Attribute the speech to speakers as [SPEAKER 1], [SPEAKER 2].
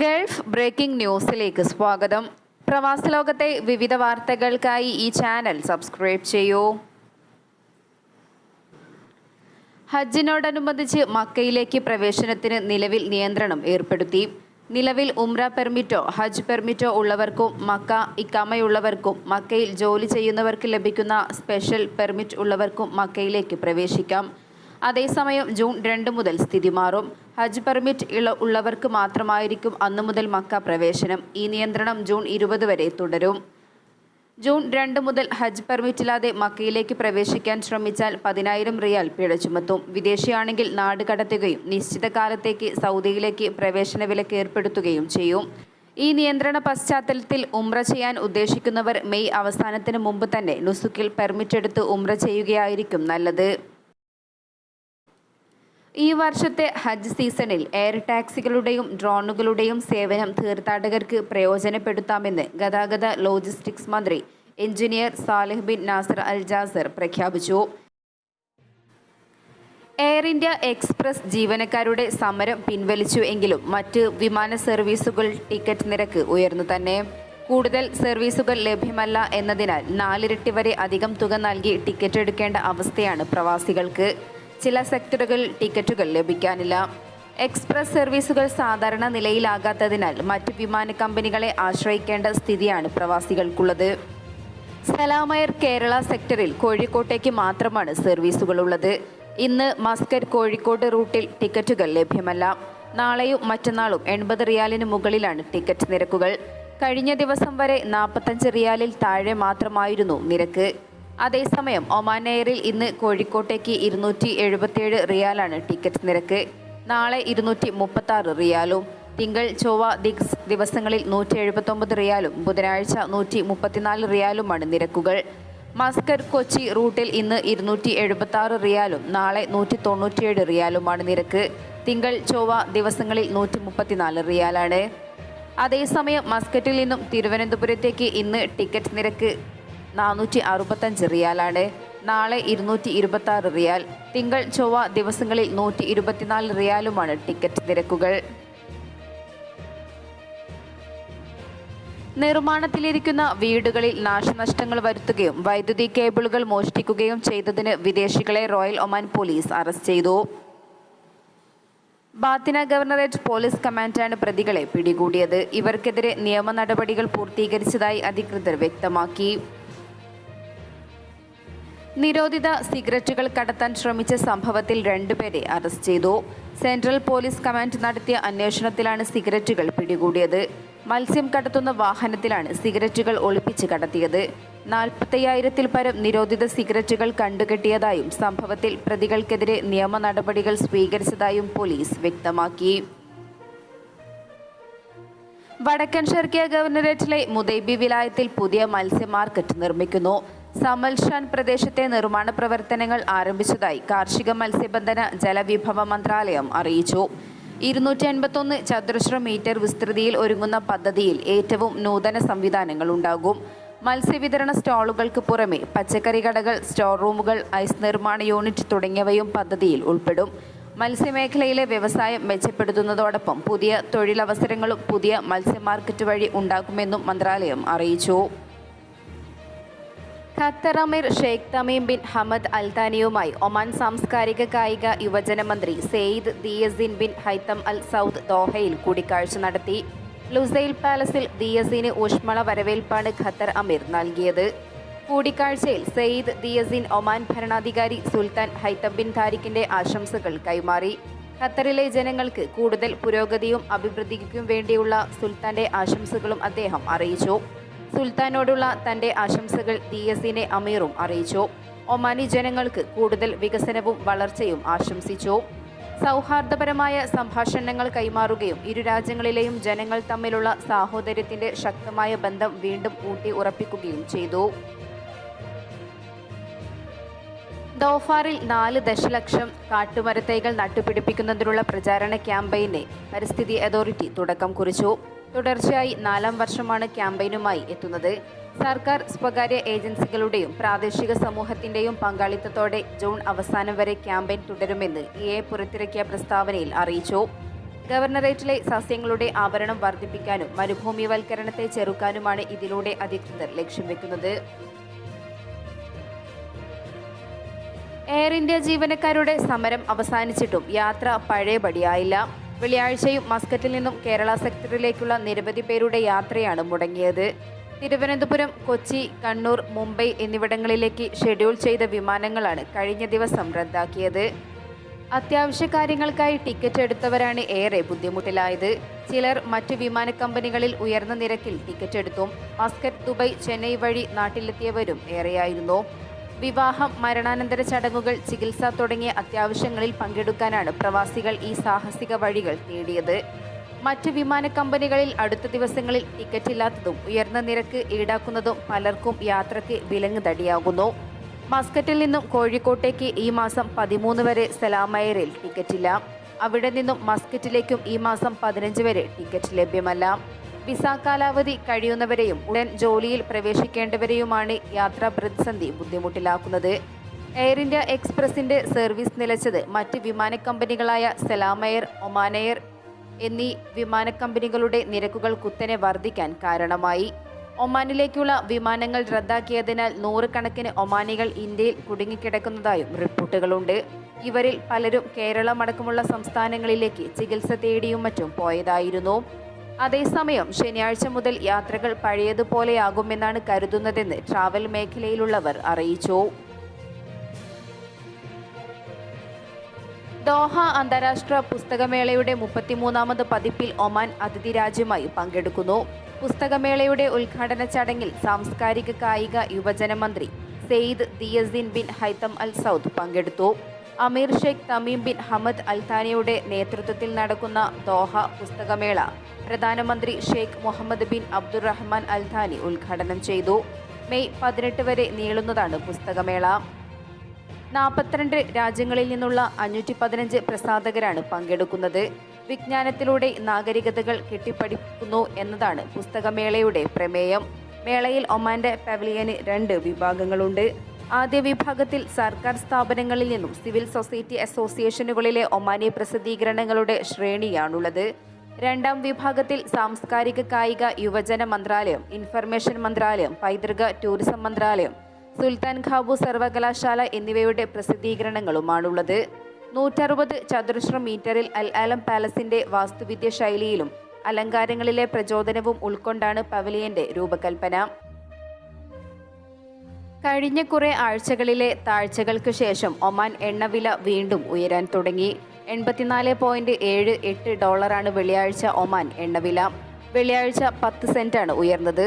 [SPEAKER 1] Gulf breaking ന്യൂസിലേക്ക് സ്വാഗതം. പ്രവാസി ലോകത്തെ വിവിധ വാർത്തകൾക്കായി ഈ ചാനൽ സബ്സ്ക്രൈബ് ചെയ്യൂ. ഹജ്ജിനോടനുബന്ധിച്ച് മക്കയിലേക്ക് പ്രവേശനത്തിന് നിലവിൽ നിയന്ത്രണം ഏർപ്പെടുത്തി. നിലവിൽ ഉംറ പെർമിറ്റോ ഹജ്ജ് പെർമിറ്റോ ഉള്ളവർക്കും മക്ക ഇക്കാമയുള്ളവർക്കും മക്കയിൽ ജോലി ചെയ്യുന്നവർക്ക് ലഭിക്കുന്ന സ്പെഷ്യൽ പെർമിറ്റ് ഉള്ളവർക്കും മക്കയിലേക്ക് പ്രവേശിക്കാം. അതേസമയം ജൂൺ രണ്ട് മുതൽ സ്ഥിതി മാറും. ഹജ്ജ് പെർമിറ്റ് ഇള ഉള്ളവർക്ക് മാത്രമായിരിക്കും അന്നു മുതൽ മക്ക പ്രവേശനം. ഈ നിയന്ത്രണം ജൂൺ ഇരുപത് വരെ തുടരും. ജൂൺ രണ്ട് മുതൽ ഹജ്ജ് പെർമിറ്റില്ലാതെ മക്കയിലേക്ക് പ്രവേശിക്കാൻ ശ്രമിച്ചാൽ പതിനായിരം റിയാൽ പിഴ ചുമത്തും. വിദേശിയാണെങ്കിൽ നാട് കടത്തുകയും നിശ്ചിത കാലത്തേക്ക് സൗദിയിലേക്ക് പ്രവേശന വിലക്ക് ഏർപ്പെടുത്തുകയും ചെയ്യും. ഈ നിയന്ത്രണ പശ്ചാത്തലത്തിൽ ഉംറ ചെയ്യാൻ ഉദ്ദേശിക്കുന്നവർ മെയ് അവസാനത്തിന് മുമ്പ് തന്നെ നുസുക്കിൽ പെർമിറ്റ് എടുത്ത് ഉംറ ചെയ്യുകയായിരിക്കും നല്ലത്. ഈ വർഷത്തെ ഹജ്ജ് സീസണിൽ എയർ ടാക്സികളുടെയും ഡ്രോണുകളുടെയും സേവനം തീർത്ഥാടകർക്ക് പ്രയോജനപ്പെടുത്താമെന്ന് ഗതാഗത ലോജിസ്റ്റിക്സ് മന്ത്രി engineer Salih bin Nasser al Jasser പ്രഖ്യാപിച്ചു. എയർ ഇന്ത്യ എക്സ്പ്രസ് ജീവനക്കാരുടെ സമരം പിൻവലിച്ചു എങ്കിലും മറ്റ് വിമാന സർവീസുകൾ ടിക്കറ്റ് നിരക്ക് ഉയർന്നു തന്നെ. കൂടുതൽ സർവീസുകൾ ലഭ്യമല്ല എന്നതിനാൽ നാലിരട്ടി വരെ അധികം തുക നൽകി ടിക്കറ്റ് എടുക്കേണ്ട അവസ്ഥയാണ് പ്രവാസികൾക്ക്. ചില സെക്ടറുകളിൽ ടിക്കറ്റുകൾ ലഭിക്കാനില്ല. എക്സ്പ്രസ് സർവീസുകൾ സാധാരണ നിലയിലാകാത്തതിനാൽ മറ്റ് വിമാന കമ്പനികളെ ആശ്രയിക്കേണ്ട സ്ഥിതിയാണ് പ്രവാസികൾക്കുള്ളത്. സലാമയർ കേരള സെക്ടറിൽ കോഴിക്കോട്ടേക്ക് മാത്രമാണ് സർവീസുകൾ ഉള്ളത് ഇന്ന് മസ്കറ്റ് കോഴിക്കോട് റൂട്ടിൽ ടിക്കറ്റുകൾ ലഭ്യമല്ല. നാളെയും മറ്റന്നാളും എൺപത് റിയാലിന് മുകളിലാണ് ടിക്കറ്റ് നിരക്കുകൾ. കഴിഞ്ഞ ദിവസം വരെ നാൽപ്പത്തഞ്ച് റിയാലിൽ താഴെ മാത്രമായിരുന്നു നിരക്ക്. അതേസമയം ഒമാൻ എയറിൽ ഇന്ന് കോഴിക്കോട്ടേക്ക് ഇരുന്നൂറ്റി എഴുപത്തിയേഴ് റിയാലാണ് ടിക്കറ്റ് നിരക്ക്. നാളെ ഇരുന്നൂറ്റി മുപ്പത്താറ് റിയാലും. തിങ്കൾ ചൊവ്വ ദിക്സ് ദിവസങ്ങളിൽ നൂറ്റി എഴുപത്തൊമ്പത് റിയാലും. ബുധനാഴ്ച നൂറ്റി മുപ്പത്തിനാല് റിയാലുമാണ് നിരക്കുകൾ. മസ്കർ കൊച്ചി റൂട്ടിൽ ഇന്ന് ഇരുന്നൂറ്റി എഴുപത്താറ് റിയാലും. നാളെ നൂറ്റി തൊണ്ണൂറ്റിയേഴ് റിയാലുമാണ് നിരക്ക്. തിങ്കൾ ചൊവ്വ ദിവസങ്ങളിൽ നൂറ്റി മുപ്പത്തിനാല് റിയാലാണ്. അതേസമയം മസ്കറ്റിൽ നിന്നും തിരുവനന്തപുരത്തേക്ക് ഇന്ന് ടിക്കറ്റ് നിരക്ക്. നാനൂറ്റി അറുപത്തഞ്ച് റിയാലാണ്. നാളെ ഇരുന്നൂറ്റി ഇരുപത്തി റിയാൽ. തിങ്കൾ ചൊവ്വ ദിവസങ്ങളിൽ നൂറ്റി ഇരുപത്തിനാല് റിയാലുമാണ് ടിക്കറ്റ് നിരക്കുകൾ. നിർമ്മാണത്തിലിരിക്കുന്ന വീടുകളിൽ നാശനഷ്ടങ്ങൾ വരുത്തുകയും വൈദ്യുതി കേബിളുകൾ മോഷ്ടിക്കുകയും ചെയ്തതിന് വിദേശികളെ റോയൽ ഒമാൻ പോലീസ് അറസ്റ്റ് ചെയ്തു. ബാത്തിന ഗവർണറേറ്റ് പോലീസ് കമാൻഡാണ് പ്രതികളെ പിടികൂടിയത്. ഇവർക്കെതിരെ നിയമ നടപടികൾ പൂർത്തീകരിച്ചതായി അധികൃതർ വ്യക്തമാക്കി. നിരോധിത സിഗരറ്റുകൾ കടത്താൻ ശ്രമിച്ച സംഭവത്തിൽ രണ്ടുപേരെ അറസ്റ്റ് ചെയ്തു. സെൻട്രൽ പോലീസ് കമാൻഡ് നടത്തിയ അന്വേഷണത്തിലാണ് സിഗരറ്റുകൾ പിടികൂടിയത്. മത്സ്യം കടത്തുന്ന വാഹനത്തിലാണ് സിഗരറ്റുകൾ ഒളിപ്പിച്ച് കടത്തിയത്. നാൽപ്പത്തയ്യായിരത്തിൽ പരം നിരോധിത സിഗരറ്റുകൾ കണ്ടുകെട്ടിയതായും സംഭവത്തിൽ പ്രതികൾക്കെതിരെ നിയമ നടപടികൾ സ്വീകരിച്ചതായും പോലീസ് വ്യക്തമാക്കി. വടക്കൻ ഷർക്കിയ ഗവർണറേറ്റിലെ മുദൈബി വിലായത്തിൽ പുതിയ മത്സ്യ മാർക്കറ്റ് നിർമ്മിക്കുന്നു. സമൽഷാൻ പ്രദേശത്തെ നിർമ്മാണ പ്രവർത്തനങ്ങൾ ആരംഭിച്ചതായി കാർഷിക മത്സ്യബന്ധന ജലവിഭവ മന്ത്രാലയം അറിയിച്ചു. ഇരുന്നൂറ്റി അൻപത്തൊന്ന് ചതുരശ്ര മീറ്റർ വിസ്തൃതിയിൽ ഒരുങ്ങുന്ന പദ്ധതിയിൽ ഏറ്റവും നൂതന സംവിധാനങ്ങൾ ഉണ്ടാകും. മത്സ്യവിതരണ സ്റ്റാളുകൾക്ക് പുറമെ പച്ചക്കറി കടകൾ സ്റ്റോർ റൂമുകൾ ഐസ് നിർമ്മാണ യൂണിറ്റ് തുടങ്ങിയവയും പദ്ധതിയിൽ ഉൾപ്പെടും. മത്സ്യമേഖലയിലെ വ്യവസായം മെച്ചപ്പെടുത്തുന്നതോടൊപ്പം പുതിയ തൊഴിലവസരങ്ങളും പുതിയ മത്സ്യ മാർക്കറ്റ് വഴി ഉണ്ടാക്കുമെന്നും മന്ത്രാലയം അറിയിച്ചു. ഖത്തർ അമീർ ഷെയ്ഖ് തമീം ബിൻ ഹമദ് അൽതാനിയുമായി ഒമാൻ സാംസ്കാരിക കായിക യുവജന മന്ത്രി Sayyid Theyazin bin Haitham al Said ദോഹയിൽ കൂടിക്കാഴ്ച നടത്തി. ലുസൈൽ പാലസിൽ ദിയസിന് ഊഷ്മള വരവേൽപ്പാണ് ഖത്തർ അമീർ നൽകിയത്. കൂടിക്കാഴ്ചയിൽ സെയ്ദ് ദിയസിൻ ഒമാൻ ഭരണാധികാരി സുൽത്താൻ ഹൈത്തം ബിൻ താരിഖിന്റെ ആശംസകൾ കൈമാറി. ഖത്തറിലെ ജനങ്ങൾക്ക് കൂടുതൽ പുരോഗതിയും അഭിവൃദ്ധിക്കും വേണ്ടിയുള്ള സുൽത്താന്റെ ആശംസകളും അദ്ദേഹം അറിയിച്ചു. സുൽത്താനോടുള്ള തന്റെ ആശംസകൾ ദിയസിനെ അമീറും അറിയിച്ചു. ഒമാനി ജനങ്ങൾക്ക് കൂടുതൽ വികസനവും വളർച്ചയും ആശംസിച്ചു. സൗഹാർദ്ദപരമായ സംഭാഷണങ്ങൾ കൈമാറുകയും ഇരു രാജ്യങ്ങളിലെയും ജനങ്ങൾ തമ്മിലുള്ള സാഹോദര്യത്തിന്റെ ശക്തമായ ബന്ധം വീണ്ടും ഊട്ടി ഉറപ്പിക്കുകയും ചെയ്തു. ദോഫാറിൽ നാല് ദശലക്ഷം കാട്ടുമരത്തൈകൾ നട്ടുപിടിപ്പിക്കുന്നതിനുള്ള പ്രചാരണ ക്യാമ്പയിന് പരിസ്ഥിതി അതോറിറ്റി തുടക്കം കുറിച്ചു. തുടർച്ചയായി നാലാം വർഷമാണ് ക്യാമ്പയിനുമായി എത്തുന്നത്. സർക്കാർ സ്വകാര്യ ഏജൻസികളുടെയും പ്രാദേശിക സമൂഹത്തിന്റെയും പങ്കാളിത്തത്തോടെ ജൂൺ അവസാനം വരെ ക്യാമ്പയിൻ തുടരുമെന്ന് ഇ എ പുറത്തിറക്കിയ പ്രസ്താവനയിൽ അറിയിച്ചു. ഗവർണറേറ്റിലെ സസ്യങ്ങളുടെ ആവരണം വർദ്ധിപ്പിക്കാനും മരുഭൂമിവൽക്കരണത്തെ ചെറുക്കാനുമാണ് ഇതിലൂടെ അധികൃതർ ലക്ഷ്യം വെക്കുന്നത്. എയർ ഇന്ത്യ ജീവനക്കാരുടെ സമരം അവസാനിച്ചിട്ടും യാത്ര പഴയപടിയായില്ല. വെള്ളിയാഴ്ചയും മസ്കറ്റിൽ നിന്നും കേരള സെക്ടറിലേക്കുള്ള നിരവധി പേരുടെ യാത്രയാണ് മുടങ്ങിയത്. തിരുവനന്തപുരം കൊച്ചി കണ്ണൂർ മുംബൈ എന്നിവിടങ്ങളിലേക്ക് ഷെഡ്യൂൾ ചെയ്ത വിമാനങ്ങളാണ് കഴിഞ്ഞ ദിവസം റദ്ദാക്കിയത്. അത്യാവശ്യ കാര്യങ്ങൾക്കായി ടിക്കറ്റ് എടുത്തവരാണ് ഏറെ ബുദ്ധിമുട്ടിലായത്. ചിലർ മറ്റ് വിമാന കമ്പനികളിൽ ഉയർന്ന നിരക്കിൽ ടിക്കറ്റ് എടുത്തും മസ്കറ്റ് ദുബൈ ചെന്നൈ വഴി നാട്ടിലെത്തിയവരും ഏറെയായിരുന്നു. വിവാഹം മരണാനന്തര ചടങ്ങുകൾ ചികിത്സ തുടങ്ങിയ അത്യാവശ്യങ്ങളിൽ പങ്കെടുക്കാനാണ് പ്രവാസികൾ ഈ സാഹസിക വഴികൾ തേടിയത് മറ്റ് വിമാന കമ്പനികളിൽ അടുത്ത ദിവസങ്ങളിൽ ടിക്കറ്റ് ഇല്ലാത്തതും ഉയർന്ന നിരക്ക് ഈടാക്കുന്നതും പലർക്കും യാത്രയ്ക്ക് വിലങ്ങ് തടിയാകുന്നു. മസ്കറ്റിൽ നിന്നും കോഴിക്കോട്ടേക്ക് ഈ മാസം പതിമൂന്ന് വരെ സലാമയറിൽ ടിക്കറ്റില്ല. അവിടെ നിന്നും മസ്കറ്റിലേക്കും ഈ മാസം പതിനഞ്ച് വരെ ടിക്കറ്റ് ലഭ്യമല്ല. വിസ കാലാവധി കഴിയുന്നവരെയും ഉടൻ ജോലിയിൽ പ്രവേശിക്കേണ്ടവരെയുമാണ് യാത്രാ പ്രതിസന്ധി ബുദ്ധിമുട്ടിലാക്കുന്നത്. എയർ ഇന്ത്യ എക്സ്പ്രസിന്റെ സർവീസ് നിലച്ചത് മറ്റ് വിമാന കമ്പനികളായ സലാമയർ ഒമാനയർ എന്നീ വിമാന കമ്പനികളുടെ നിരക്കുകൾ കുത്തനെ വർദ്ധിക്കാൻ കാരണമായി. ഒമാനിലേക്കുള്ള വിമാനങ്ങൾ റദ്ദാക്കിയതിനാൽ നൂറുകണക്കിന് ഒമാനികൾ ഇന്ത്യയിൽ കുടുങ്ങിക്കിടക്കുന്നതായും റിപ്പോർട്ടുകളുണ്ട്. ഇവരിൽ പലരും കേരളമടക്കമുള്ള സംസ്ഥാനങ്ങളിലേക്ക് ചികിത്സ തേടിയും മറ്റും പോയതായിരുന്നു. അതേസമയം ശനിയാഴ്ച മുതൽ യാത്രകൾ പഴയതുപോലെയാകുമെന്നാണ് കരുതുന്നതെന്ന് ട്രാവൽ മേഖലയിലുള്ളവർ അറിയിച്ചു. ദോഹ അന്താരാഷ്ട്ര പുസ്തകമേളയുടെ മുപ്പത്തിമൂന്നാമത് പതിപ്പിൽ ഒമാൻ അതിഥി രാജ്യമായി പങ്കെടുക്കുന്നു. പുസ്തകമേളയുടെ ഉദ്ഘാടന ചടങ്ങിൽ സാംസ്കാരിക കായിക യുവജന മന്ത്രി Sayyid Theyazin bin Haitham al Said പങ്കെടുത്തു. അമീർ Sheikh Tamim bin Hamad al താനിയുടെ നേതൃത്വത്തിൽ നടക്കുന്ന ദോഹ പുസ്തകമേള പ്രധാനമന്ത്രി Sheikh Mohammed bin Abdulrahman al Thani ഉദ്ഘാടനം ചെയ്തു. മെയ് പതിനെട്ട് വരെ നീളുന്നതാണ് പുസ്തകമേള. നാൽപ്പത്തിരണ്ട് രാജ്യങ്ങളിൽ നിന്നുള്ള അഞ്ഞൂറ്റി പതിനഞ്ച് പ്രസാധകരാണ് പങ്കെടുക്കുന്നത്. വിജ്ഞാനത്തിലൂടെ നാഗരികതകൾ കെട്ടിപ്പടിക്കുന്നു എന്നതാണ് പുസ്തകമേളയുടെ പ്രമേയം. മേളയിൽ ഒമാന്റെ പവലിയന് രണ്ട് വിഭാഗങ്ങളുണ്ട്. ആദ്യ വിഭാഗത്തിൽ സർക്കാർ സ്ഥാപനങ്ങളിൽ നിന്നും സിവിൽ സൊസൈറ്റി അസോസിയേഷനുകളിലെ ഒമാനി പ്രസിദ്ധീകരണങ്ങളുടെ ശ്രേണിയാണുള്ളത്. രണ്ടാം വിഭാഗത്തിൽ സാംസ്കാരിക കായിക യുവജന മന്ത്രാലയം ഇൻഫർമേഷൻ മന്ത്രാലയം പൈതൃക ടൂറിസം മന്ത്രാലയം സുൽത്താൻ ഖാബു സർവകലാശാല എന്നിവയുടെ പ്രസിദ്ധീകരണങ്ങളുമാണുള്ളത്. നൂറ്ററുപത് ചതുരശ്ര മീറ്ററിൽ അൽ ആലം പാലസിന്റെ വാസ്തുവിദ്യ ശൈലിയിലും അലങ്കാരങ്ങളിലെ പ്രചോദനവും ഉൾക്കൊണ്ടാണ് പവലിയന്റെ രൂപകൽപ്പന. കഴിഞ്ഞ കുറെ ആഴ്ചകളിലെ താഴ്ചകൾക്ക് ശേഷം ഒമാൻ എണ്ണവില വീണ്ടും ഉയരാൻ തുടങ്ങി. എൺപത്തിനാല് പോയിന്റ് ഏഴ് എട്ട് ഡോളറാണ് വെള്ളിയാഴ്ച ഒമാൻ എണ്ണവില വെള്ളിയാഴ്ച പത്ത് സെന്റാണ് ഉയർന്നത്.